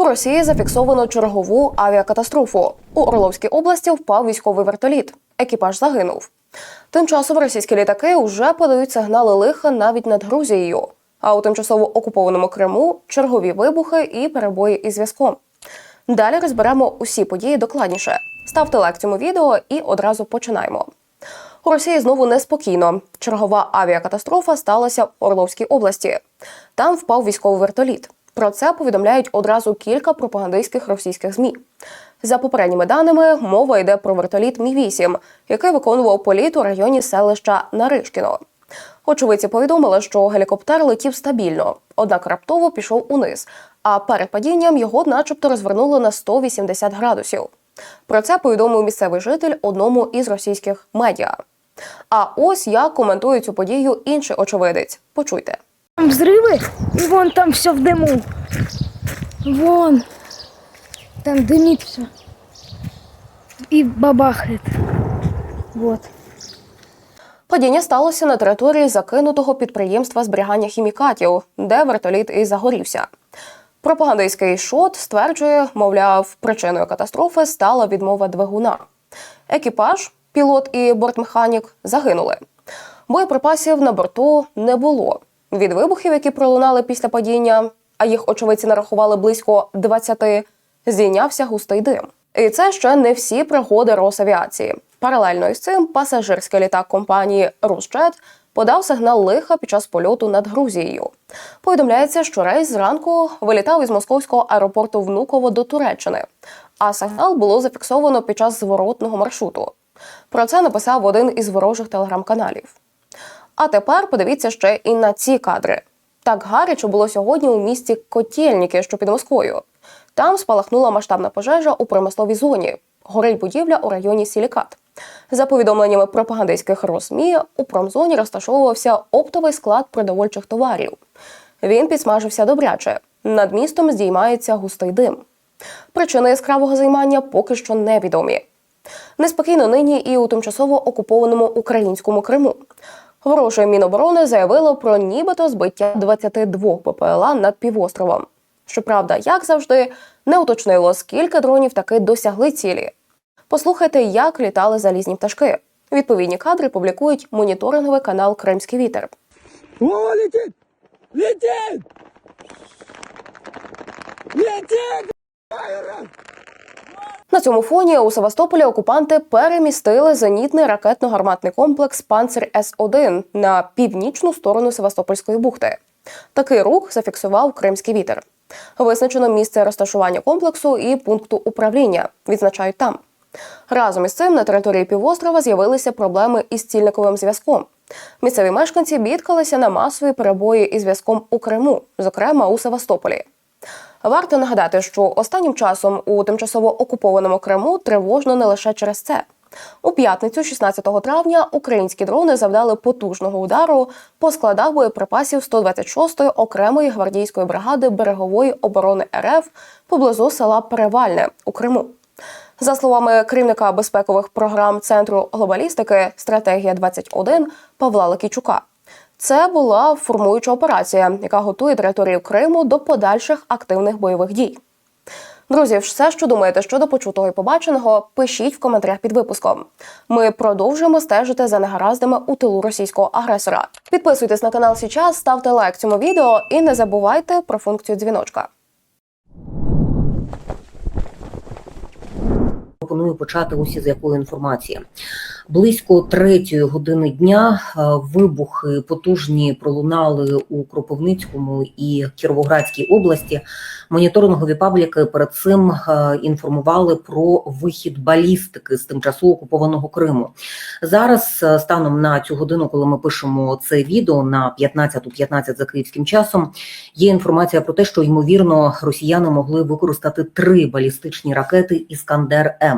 У Росії зафіксовано чергову авіакатастрофу. У Орловській області впав військовий вертоліт. Екіпаж загинув. Тим часом російські літаки вже подають сигнали лиха навіть над Грузією. А у тимчасово окупованому Криму чергові вибухи і перебої із зв'язком. Далі розберемо усі події докладніше. Ставте лайк цьому відео і одразу починаємо. У Росії знову неспокійно. Чергова авіакатастрофа сталася в Орловській області. Там впав військовий вертоліт. Про це повідомляють одразу кілька пропагандистських російських змі. За попередніми даними, мова йде про вертоліт Мі 8 який виконував політ у районі селища Наришкіно. Очевидці повідомили, що гелікоптер летів стабільно, однак раптово пішов униз. А перед падінням його, начебто, розвернуло на 180 градусів. Про це повідомив місцевий житель одному із російських медіа. А ось як коментує цю подію інший очевидець. Почуйте. Там взрывы, и вон там все в дыму. Вон. Там дымит все. И бабахает. Вот. Падіння сталося на території закинутого підприємства зберігання хімікатів, де вертоліт і загорівся. Пропагандистський шот стверджує, мовляв, причиною катастрофи стала відмова двигуна. Екіпаж, пілот і бортмеханік загинули. Боєприпасів на борту не було. Від вибухів, які пролунали після падіння, а їх очевидці нарахували близько 20, здійнявся густий дим. І це ще не всі пригоди Росавіації. Паралельно із цим пасажирський літак компанії Русджет подав сигнал лиха під час польоту над Грузією. Повідомляється, що рейс зранку вилітав із московського аеропорту Внуково до Туреччини, а сигнал було зафіксовано під час зворотного маршруту. Про це написав один із ворожих телеграм-каналів. А тепер подивіться ще і на ці кадри. Так гаряче було сьогодні у місті Котєльніки, що під Москвою. Там спалахнула масштабна пожежа у промисловій зоні. Горить будівля у районі Сілікат. За повідомленнями пропагандистських розмі, у промзоні розташовувався оптовий склад продовольчих товарів. Він підсмажився добряче. Над містом здіймається густий дим. Причини яскравого займання поки що невідомі. Неспокійно нині і у тимчасово окупованому українському Криму. Вороже Міноборони заявило про нібито збиття 22 ППЛА над півостровом. Щоправда, як завжди, не уточнило, скільки дронів таки досягли цілі. Послухайте, як літали залізні пташки. Відповідні кадри публікують моніторинговий канал Кримський вітер. О, летит! Летит! Летит! На цьому фоні у Севастополі окупанти перемістили зенітний ракетно-гарматний комплекс Панцир С-1 на північну сторону Севастопольської бухти. Такий рух зафіксував Кримський вітер. Визначено місце розташування комплексу і пункту управління. Відзначають там. Разом із цим на території півострова з'явилися проблеми із цільниковим зв'язком. Місцеві мешканці бідкалися на масові перебої із зв'язком у Криму, зокрема у Севастополі. Варто нагадати, що останнім часом у тимчасово окупованому Криму тривожно не лише через це. У п'ятницю, 16 травня, українські дрони завдали потужного удару по складах боєприпасів 126-ї окремої гвардійської бригади берегової оборони РФ поблизу села Перевальне у Криму. За словами керівника безпекових програм Центру глобалістики Стратегія 21 Павла Лакійчука, це була формуюча операція, яка готує територію Криму до подальших активних бойових дій. Друзі, все, що думаєте щодо почутого і побаченого, пишіть в коментарях під випуском. Ми продовжуємо стежити за негараздами у тилу російського агресора. Підписуйтесь на канал Січас, ставте лайк цьому відео і не забувайте про функцію дзвіночка. Пропоную почати ось із якої інформації. Близько третьої години дня е, вибухи потужні пролунали у Кропивницькому і Кіровоградській області. Моніторингові пабліки перед цим е, інформували про вихід балістики з тимчасово окупованого Криму. Зараз, е, станом на цю годину, коли ми пишемо це відео на 15.15 .15 за київським часом, є інформація про те, що ймовірно росіяни могли використати три балістичні ракети Іскандер М.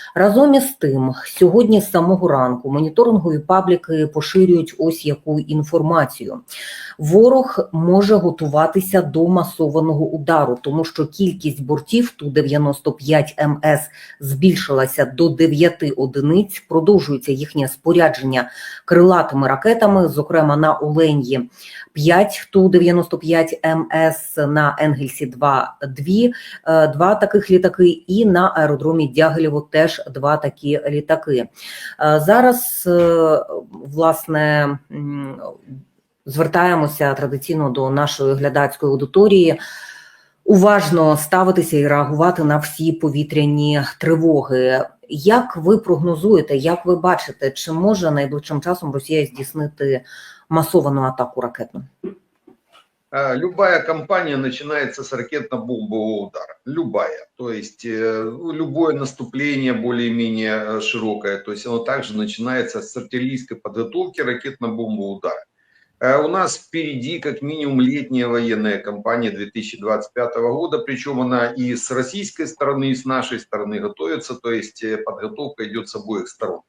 Разом із тим, сьогодні з самого ранку моніторингові пабліки поширюють ось яку інформацію. Ворог може готуватися до масованого удару, тому що кількість бортів Ту-95 МС збільшилася до 9 одиниць. Продовжується їхнє спорядження крилатими ракетами, зокрема на Оленї 5 Ту-95 МС, на Енгельсі 2 дві, е, два таких літаки, і на аеродромі Дягилєво теж два такі літаки. Е, Зараз, е, власне, звертаємося традиційно до нашої глядацької аудиторії. Уважно ставитися і реагувати на всі повітряні тривоги. Як ви прогнозуєте, як ви бачите, чи може найближчим часом Росія здійснити масовану атаку ракетну? А, Любая кампания начинается с ракетно-бомбового удара. Любая. То есть э, любое наступление более-менее э, широкое. То есть оно также начинается с артиллерийской подготовки ракетно-бомбового удара. Э, У нас впереди как минимум летняя военная кампания 2025 года, причем она и с российской стороны, и с нашей стороны готовится, то есть подготовка идет с обоих сторон.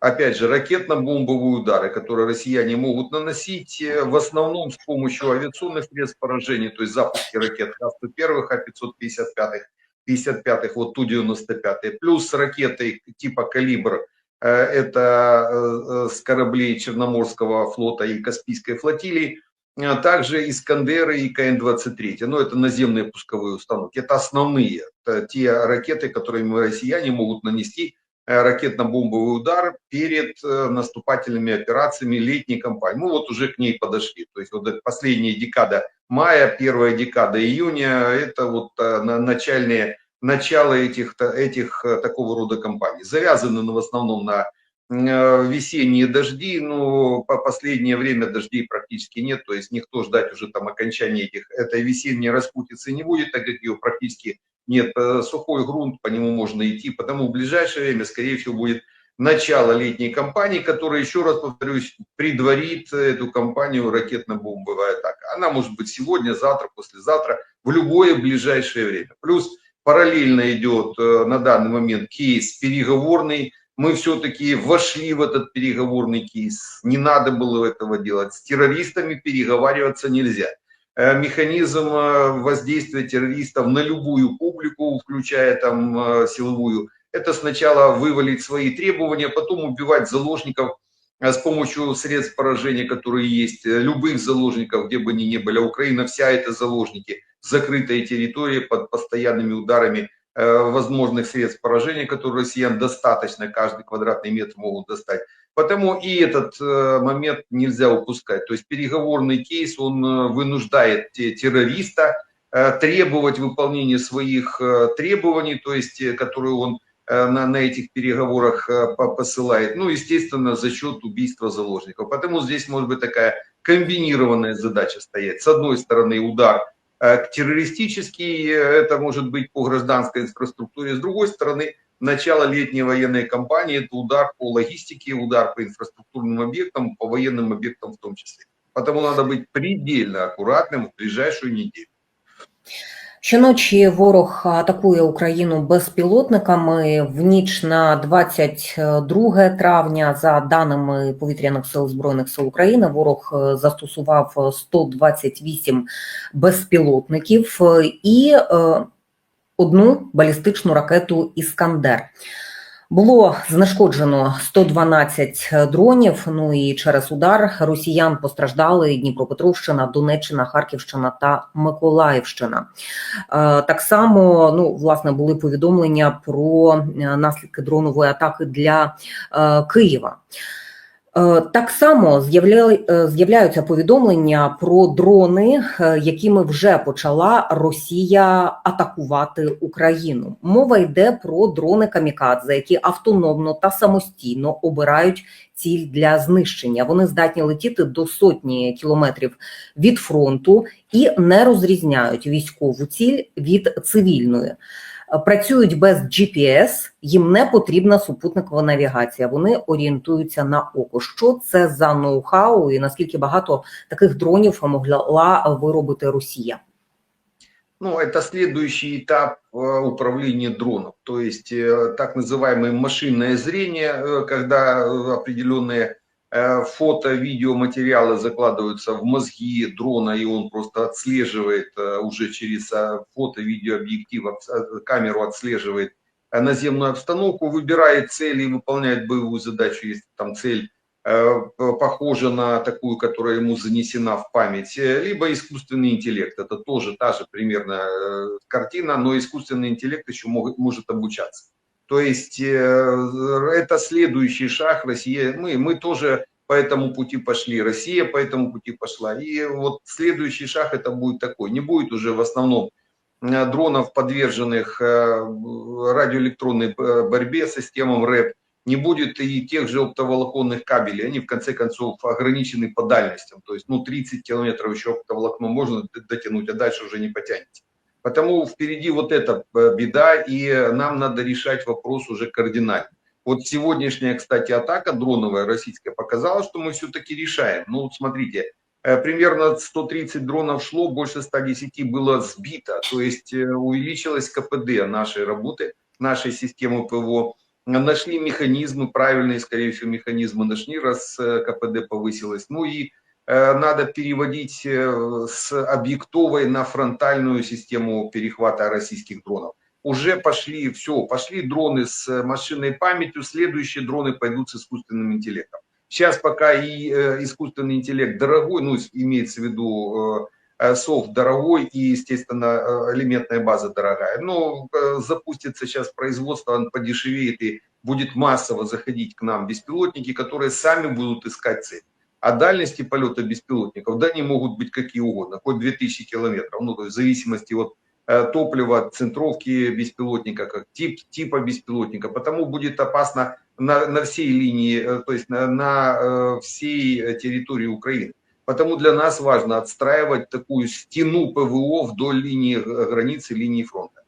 Опять же, ракетно-бомбовые удары, которые россияне могут наносить э, в основном с помощью авиационных средств поражения, то есть запуски ракет Х-101, А-555, 55-х, вот Ту-95, плюс ракеты типа «Калибр», э, это э, с кораблей Черноморского флота и Каспийской флотилии, также Искандеры и КН-23, но это наземные пусковые установки, это основные, это те ракеты, которыми россияне могут нанести ракетно-бомбовый удар перед э, наступательными операциями летней кампании. Мы вот уже к ней подошли. То есть вот последняя декада мая, первая декада июня, это вот э, на- начальные, начало этих, этих э, такого рода кампаний. Завязаны ну, в основном на э, весенние дожди, но по последнее время дождей практически нет, то есть никто ждать уже там окончания этих, этой весенней распутицы не будет, так как ее практически нет, э, сухой грунт, по нему можно идти, потому в ближайшее время, скорее всего, будет начало летней кампании, которая, еще раз повторюсь, предварит эту кампанию ракетно-бомбовая атака. Она может быть сегодня, завтра, послезавтра, в любое ближайшее время. Плюс параллельно идет э, на данный момент кейс переговорный, мы все-таки вошли в этот переговорный кейс, не надо было этого делать, с террористами переговариваться нельзя механизм э, воздействия террористов на любую публику, включая там э, силовую, это сначала вывалить свои требования, потом убивать заложников э, с помощью средств поражения, которые есть, э, любых заложников, где бы они ни были. А Украина вся это заложники, закрытая территория под постоянными ударами. э, возможных средств поражения, которые россиян достаточно, каждый квадратный метр могут достать. Потому и этот э, момент нельзя упускать. То есть переговорный кейс, он э, вынуждает те- террориста э, требовать выполнения своих э, требований, то есть э, которые он э, на, на этих переговорах э, по- посылает. Ну, естественно, за счет убийства заложников. Потому здесь может быть такая комбинированная задача стоять. С одной стороны, удар э, террористический, э, это может быть по гражданской инфраструктуре. С другой стороны, начало летней военной кампании – это удар по логистике, удар по инфраструктурным объектам, по военным объектам в том числе. Потому надо быть предельно аккуратным в ближайшую неделю. Щоночі ворог атакує Україну безпілотниками. В ніч на 22 травня, за даними повітряних сил збройних сил України, ворог е, застосував 128 безпілотників е, і е, одну балістичну ракету Іскандер. Було знешкоджено 112 дронів. Ну і через удар росіян постраждали Дніпропетровщина, Донеччина, Харківщина та Миколаївщина. Е, Так само, ну власне, були повідомлення про е, наслідки дронової атаки для е, Києва. Е, Так само е, з'являються повідомлення про дрони, е, якими вже почала Росія атакувати Україну. Мова йде про дрони камікадзе, які автономно та самостійно обирають ціль для знищення. Вони здатні летіти до сотні кілометрів від фронту і не розрізняють військову ціль від цивільної. Е, Працюють без GPS, їм не потрібна супутникова навігація. Вони орієнтуються на око. Що це за ноу-хау і наскільки багато таких дронів могла виробити Росія? Ну, это следующий этап э, управления дроном, то есть э, так называемое машинное зрение, э, когда э, определенные э, фото, видеоматериалы закладываются в мозги дрона, и он просто отслеживает э, уже через э, фото, видеообъектив, обс- э, камеру отслеживает наземную обстановку, выбирает цели и выполняет боевую задачу, если там цель похожа на такую, которая ему занесена в память, либо искусственный интеллект. Это тоже та же примерно картина, но искусственный интеллект еще может обучаться. То есть э, это следующий шаг Россия. Мы, мы тоже по этому пути пошли, Россия по этому пути пошла. И вот следующий шаг это будет такой. Не будет уже в основном э, дронов, подверженных э, радиоэлектронной э, борьбе с системам РЭП, не будет и тех же оптоволоконных кабелей. Они в конце концов ограничены по дальностям. То есть ну, 30 километров еще оптоволокно можно дотянуть, а дальше уже не потянете. Потому впереди вот эта э, беда, и нам надо решать вопрос уже кардинально. Вот сегодняшняя, кстати, атака дроновая российская показала, что мы все-таки решаем. Ну, вот смотрите, э, примерно 130 дронов шло, больше 110 было сбито. То есть э, увеличилось КПД нашей работы, нашей системы ПВО. Нашли механизмы, правильные, скорее всего, механизмы нашли, раз КПД повысилось. Ну и надо переводить э, с объектовой на фронтальную систему перехвата российских дронов. Уже пошли, все, пошли дроны с машинной памятью, следующие дроны пойдут с искусственным интеллектом. Сейчас пока и э, искусственный интеллект дорогой, ну, имеется в виду э, э, софт дорогой и, естественно, э, элементная база дорогая. Но э, запустится сейчас производство, он подешевеет и будет массово заходить к нам беспилотники, которые сами будут искать цель. А дальности полета беспилотников, да, они могут быть какие угодно, хоть 2000 километров, ну, то есть в зависимости от э, топлива, центровки беспилотника, как тип, типа беспилотника. Потому будет опасно на, на всей линии, э, то есть на, на э, всей территории Украины. Потому для нас важно отстраивать такую стену ПВО вдоль линии границы, линии фронта,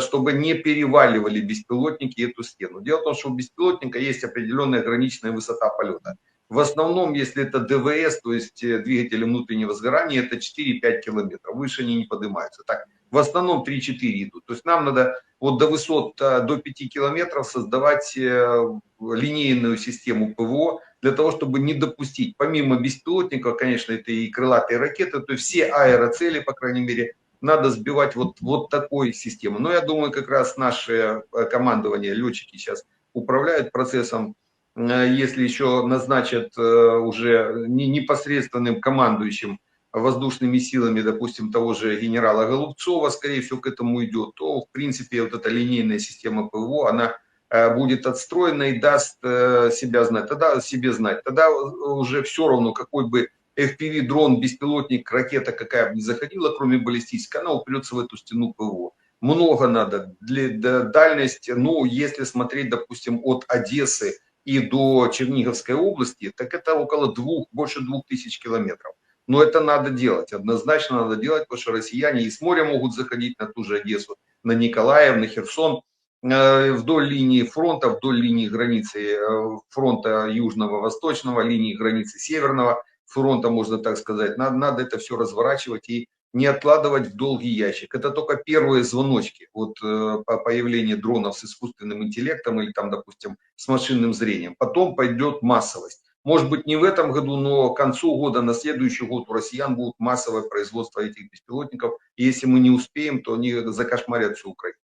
чтобы не переваливали беспилотники эту стену. Дело в том, что у беспилотника есть определенная граничная высота полета. В основном, если это ДВС, то есть э, двигатели внутреннего сгорания, это 4-5 километров. Выше они не поднимаются. Так, в основном 3-4 идут. То есть нам надо вот до высот э, до 5 километров создавать э, линейную систему ПВО для того, чтобы не допустить, помимо беспилотников, конечно, это и крылатые ракеты, то есть все аэроцели, по крайней мере, надо сбивать вот, вот такой системой. Но я думаю, как раз наше командование, летчики сейчас управляют процессом, если еще назначат э, уже не- непосредственным командующим воздушными силами, допустим, того же генерала Голубцова, скорее всего, к этому идет, то, в принципе, вот эта линейная система ПВО, она э, будет отстроена и даст э, себя знать, тогда себе знать. Тогда уже все равно, какой бы FPV-дрон, беспилотник, ракета какая бы ни заходила, кроме баллистической, она упрется в эту стену ПВО. Много надо. Для, дальность, ну, если смотреть, допустим, от Одессы и до Черниговской области, так это около двух, больше двух тысяч километров. Но это надо делать, однозначно надо делать, потому что россияне и с моря могут заходить на ту же Одессу, на Николаев, на Херсон, э, вдоль линии фронта, вдоль линии границы э, фронта южного, восточного, линии границы северного фронта, можно так сказать. Надо, надо это все разворачивать и не откладывать в долгий ящик. Это только первые звоночки от э, по- появления дронов с искусственным интеллектом или там, допустим, с машинным зрением. Потом пойдет массовость. Может быть, не в этом году, но к концу года, на следующий год у россиян будет массовое производство этих беспилотников. И если мы не успеем, то они закошмарят всю Украину.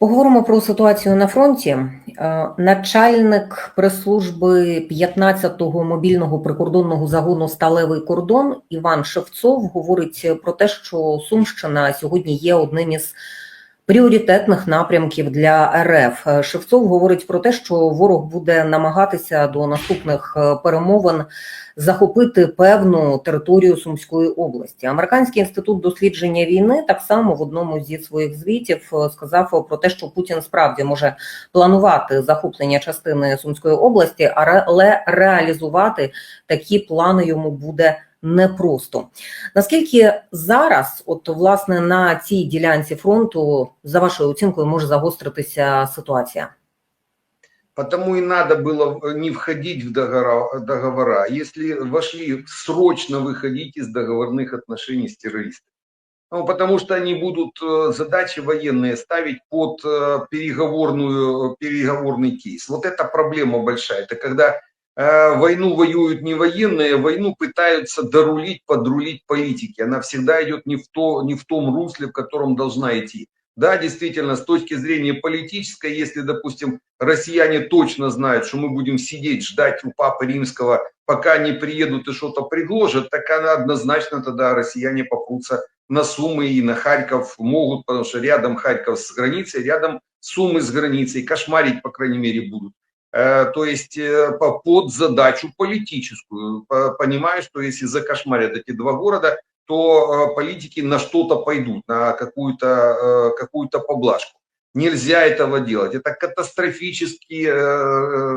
Поговоримо про ситуацію на фронті. Е, Начальник прес-служби 15-го мобільного прикордонного загону Сталевий кордон Іван Шевцов говорить про те, що Сумщина сьогодні є одним із пріоритетних напрямків для РФ. Е, Шевцов говорить про те, що ворог буде намагатися до наступних е, перемовин захопити певну територію Сумської області. Американський інститут дослідження війни так само в одному зі своїх звітів е, сказав про те, що Путін справді може планувати захоплення частини Сумської області, але реалізувати такі плани йому буде непросто. Наскільки зараз, от власне на цій ділянці фронту, за вашою оцінкою, може загостритися ситуація? Потому и надо было э, не входить в договора. договора. Если вошли, срочно выходить из договорных отношений с террористами. Ну, потому что они будут э, задачи военные ставить под э, переговорную, переговорный кейс. Вот это проблема большая. Это когда э, войну воюют не военные, войну пытаются дорулить, подрулить политики. Она всегда идет не в, то, не в том русле, в котором должна идти. Да, действительно, с точки зрения политической, если, допустим, россияне точно знают, что мы будем сидеть, ждать у Папы Римского, пока они приедут и что-то предложат, так она однозначно тогда россияне попрутся на Сумы и на Харьков могут, потому что рядом Харьков с границей, рядом Сумы с границей, кошмарить, по крайней мере, будут. Э, То есть э, по- под задачу политическую. По- Понимаю, что если закошмарят эти два города, то э, политики на что-то пойдут, на какую-то какую-то поблажку. Нельзя этого делать. Это катастрофические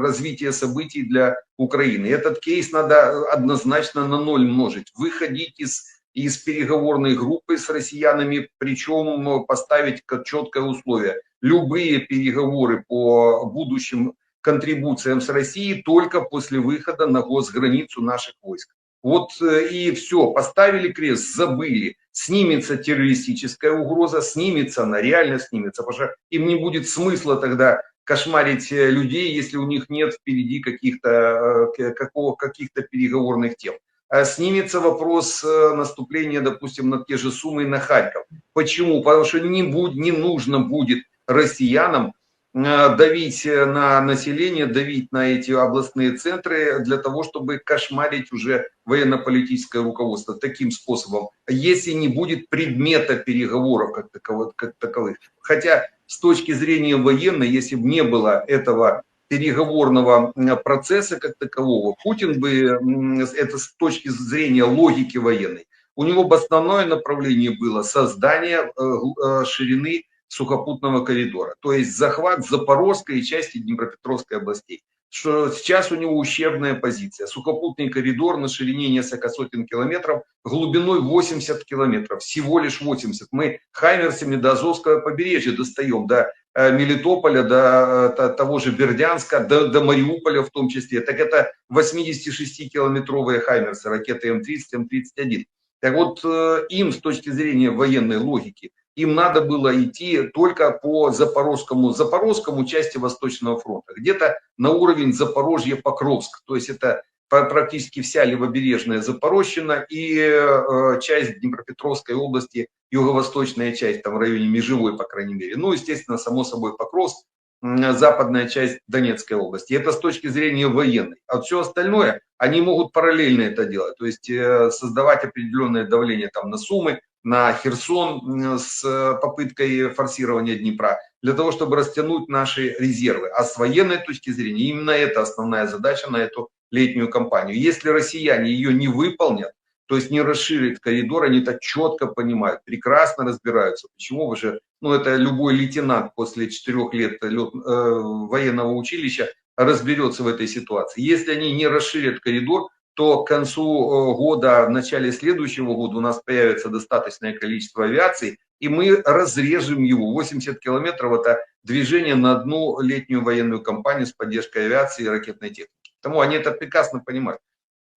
развитие событий для Украины. Этот кейс надо однозначно на ноль множить. Выходить из, из переговорной группы с россиянами, причем поставить четкое условие. Любые переговоры по будущим контрибуциям с Россией только после выхода на госграницу наших войск. Вот э, и все, поставили крест, забыли. Снимется террористическая угроза, снимется она, реально снимется, потому что им не будет смысла тогда кошмарить э, людей, если у них нет впереди каких-то э, к- какого- каких-то переговорных тем. А Снимется вопрос наступления, допустим, на те же Сумы и на Харьков. Почему? Потому что не, будь, не нужно будет россиянам давить э, на население, давить на эти областные центры для того, чтобы кошмарить уже военно-политическое руководство таким способом, если не будет предмета переговоров как таковых. Как таковых. Хотя с точки зрения военной, если бы не было этого переговорного процесса как такового, Путин бы, это с точки зрения логики военной, у него бы основное направление было создание э, э, ширины сухопутного коридора, то есть захват Запорожской и части Днепропетровской областей. Что сейчас у него ущербная позиция. Сухопутный коридор на ширине несколько сотен километров, глубиной 80 километров, всего лишь 80. Мы хаймерсами до Азовского побережья достаем, до э, Мелитополя, до, э, то- того же Бердянска, до, до Мариуполя в том числе. Так это 86-километровые хаймерсы, ракеты М-30, М-31. Так вот, э, им с точки зрения военной логики, им надо было идти только по Запорожскому, Запорожскому части Восточного фронта, где-то на уровень Запорожье-Покровск, то есть это практически вся левобережная Запорожщина и э, часть Днепропетровской области, юго-восточная часть, там в районе Межевой, по крайней мере. Ну, естественно, само собой Покровск, м, западная часть Донецкой области. Это с точки зрения военной. А все остальное, они могут параллельно это делать, то есть э, создавать определенное давление там на Сумы, на Херсон с э, попыткой форсирования Днепра, для того, чтобы растянуть наши резервы. А с военной точки зрения именно это основная задача на эту летнюю кампанию. Если россияне ее не выполнят, то есть не расширит коридор, они это четко понимают, прекрасно разбираются. Почему вы же, ну это любой лейтенант после четырех лет лет, э, военного училища разберется в этой ситуации. Если они не расширят коридор, то к концу э, года, в начале следующего года у нас появится достаточное количество авиации, и мы разрежем его. 80 километров – это движение на одну летнюю военную кампанию с поддержкой авиации и ракетной техники. Потому они это прекрасно понимают.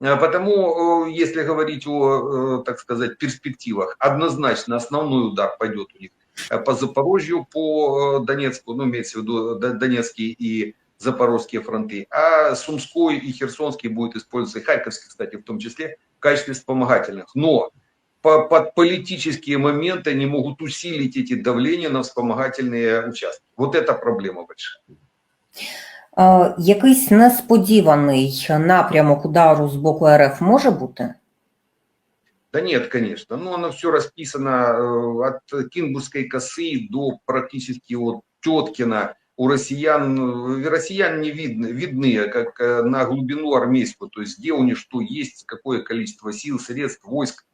Э, Потому, э, если говорить о, так сказать, перспективах, однозначно основной удар пойдет у них по Запорожью, по Донецку, ну, имеется в виду Донецкий и Запорожские фронты, а Сумской и Херсонский будет использоваться, и Харьковский, кстати, в том числе, в качестве вспомогательных. Но по- под политические моменты они могут усилить эти давления на вспомогательные участки. Вот это проблема большая. Е, Якийсь несподіваний напрямок удару з боку РФ може бути? Да нет, конечно. Ну, оно все расписано э, от Кинбургской косы до практически от Теткина. У россиян, э, россиян не видны, видны как э, на глубину армейскую, то есть где у них что есть, какое количество сил, средств, войск.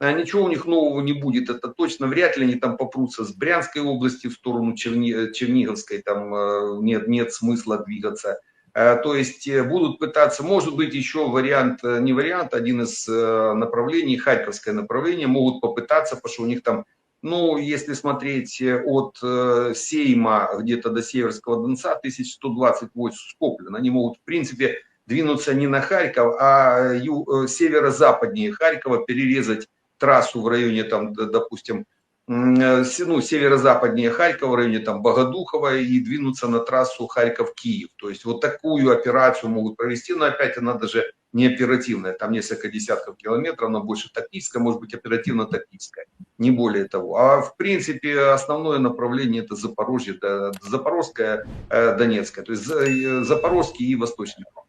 А ничего у них нового не будет, это точно вряд ли они там попрутся с Брянской области в сторону Черни- Черниговской, там э, нет, нет смысла двигаться. Э, То есть э, будут пытаться, может быть, еще вариант, э, не вариант, один из э, направлений, Харьковское направление, могут попытаться, потому что у них там, ну, если смотреть э, от э, Сейма где-то до Северского Донца, 1120 войск скоплено, они могут, в принципе, двинуться не на Харьков, а э, северо-западнее Харькова, перерезать трассу в районе, там, допустим, ну, северо-западнее Харькова, в районе там Богодухова и двинуться на трассу Харьков-Киев. То есть вот такую операцию могут провести, но опять она даже не оперативная, там несколько десятков километров, она больше тактическая, может быть оперативно-тактическая, не более того. А в принципе основное направление это Запорожье, Запорожская, э, Донецкая, то есть э, Запорожский и Восточный фронт.